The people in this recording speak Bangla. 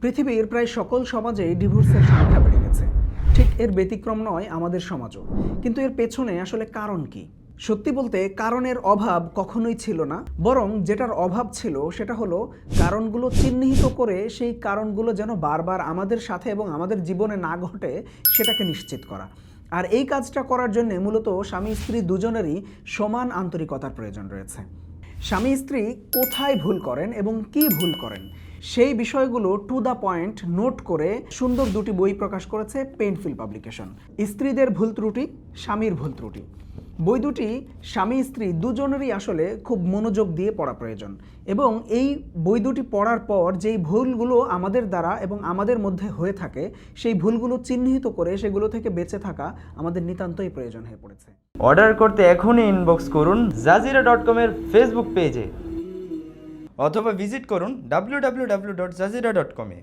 পৃথিবীর প্রায় সকল সমাজেই ডিভোর্সের সংখ্যা বেড়ে গেছে। ঠিক এর ব্যতিক্রম নয় আমাদের সমাজও। কিন্তু এর পেছনে আসলে কারণ কি? সত্যি বলতে, কারণের অভাব কখনোই ছিল না। বরং যেটার অভাব ছিল সেটা হলো কারণগুলো চিহ্নিত করে সেই কারণগুলো যেন বারবার আমাদের সাথে এবং আমাদের জীবনে না ঘটে সেটাকে নিশ্চিত করা। আর এই কাজটা করার জন্য মূলত স্বামী স্ত্রী দুজনেরই সমান আন্তরিকতার প্রয়োজন রয়েছে। স্বামী স্ত্রী কোথায় ভুল করেন এবং কি ভুল করেন? সেই বিষয়গুলো টু দ্য পয়েন্ট নোট করে সুন্দর দুটি বই প্রকাশ করেছে পেইন্টফিল পাবলিকেশন স্ত্রীদের ভুল ত্রুটি, স্বামীর ভুল ত্রুটি। বই দুটি স্বামী, স্ত্রী দুজনেরই আসলে খুব মনোযোগ দিয়ে পড়া প্রয়োজন। এবং এই বই দুটি পড়ার পর যেই ভুলগুলো আমাদের দ্বারা এবং আমাদের মধ্যে হয়ে থাকে, সেই ভুলগুলো চিহ্নিত করে সেগুলো থেকে বেঁচে থাকা আমাদের নিতান্তই প্রয়োজন হয়ে পড়েছে। অর্ডার করতে এখনই ইনবক্স করুন জাজিরা ডট কমের ফেসবুক পেজে অথবা ভিজিট করুন W W W dot Jazeera dot কমে